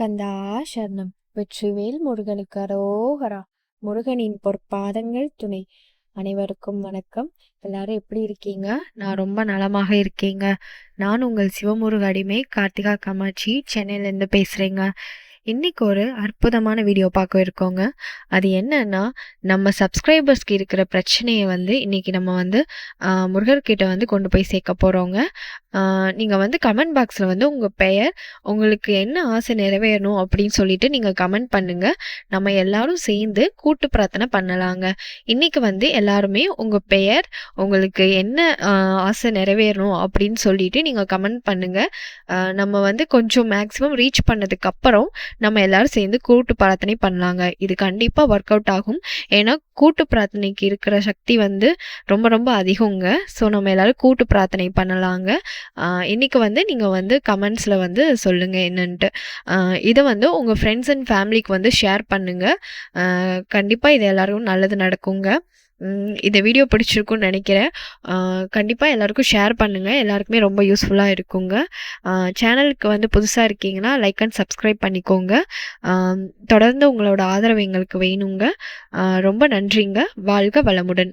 கந்தா சரணம். வெற்றிவேல் முருகனுக்கு அரோகரா. முருகனின் பொற்பாதங்கள் துணை. அனைவருக்கும் வணக்கம். எல்லாரும் எப்படி இருக்கீங்க? நான் ரொம்ப நலமாக இருக்கேங்க. நான் உங்கள் சிவமுருக அடிமை கார்த்திகா காமாட்சி சென்னையிலேருந்து பேசுகிறேங்க இன்றைக்கி ஒரு அற்புதமான வீடியோ பார்க்க இருக்கோங்க. அது என்னன்னா நம்ம சப்ஸ்கிரைபர்ஸ்க்கு இருக்கிற பிரச்சனையை வந்து இன்றைக்கி நம்ம வந்து முருகர்கிட்ட வந்து கொண்டு போய் சேர்க்க போகிறோங்க நீங்கள் வந்து கமெண்ட் பாக்ஸில் வந்து உங்கள் பெயர் உங்களுக்கு என்ன ஆசை நிறைவேறணும் அப்படின்னு சொல்லிட்டு நீங்கள் கமெண்ட் பண்ணுங்கள் நம்ம எல்லாரும் சேர்ந்து கூட்டு பிரார்த்தனை பண்ணலாங்க. இன்றைக்கி வந்து எல்லாருமே உங்கள் பெயர் உங்களுக்கு என்ன ஆசை நிறைவேறணும் அப்படின்னு சொல்லிட்டு நீங்கள் கமெண்ட் பண்ணுங்கள் நம்ம வந்து கொஞ்சம் மேக்ஸிமம் ரீச் பண்ணதுக்கப்புறம் நம்ம எல்லாரும் சேர்ந்து கூட்டு பிரார்த்தனை பண்ணலாங்க. இது கண்டிப்பாக ஒர்க் அவுட் ஆகும். ஏன்னா கூட்டு பிரார்த்தனைக்கு இருக்கிற சக்தி வந்து ரொம்ப ரொம்ப அதிகங்க. ஸோ நம்ம எல்லோரும் கூட்டு பிரார்த்தனை பண்ணலாங்க. இன்றைக்கி வந்து நீங்கள் வந்து கமெண்ட்ஸில் வந்து சொல்லுங்கள் என்னன்ட்டு. இதை வந்து உங்கள் ஃப்ரெண்ட்ஸ் அண்ட் ஃபேமிலிக்கு வந்து ஷேர் பண்ணுங்கள் கண்டிப்பாக இது எல்லோரும் நல்லது நடக்குங்க. இந்த வீடியோ பிடிச்சிருக்குன்னு நினைக்கிறேன். கண்டிப்பாக எல்லாருக்கும் ஷேர் பண்ணுங்கள் எல்லாருக்குமே ரொம்ப யூஸ்ஃபுல்லாக இருக்குங்க. சேனலுக்கு வந்து புதுசாக இருக்கீங்கன்னா லைக் அண்ட் சப்ஸ்கிரைப் பண்ணிக்கோங்க. தொடர்ந்து உங்களோட ஆதரவு எங்களுக்கு வேணுங்க. ரொம்ப நன்றிங்க. வாழ்க வளமுடன்.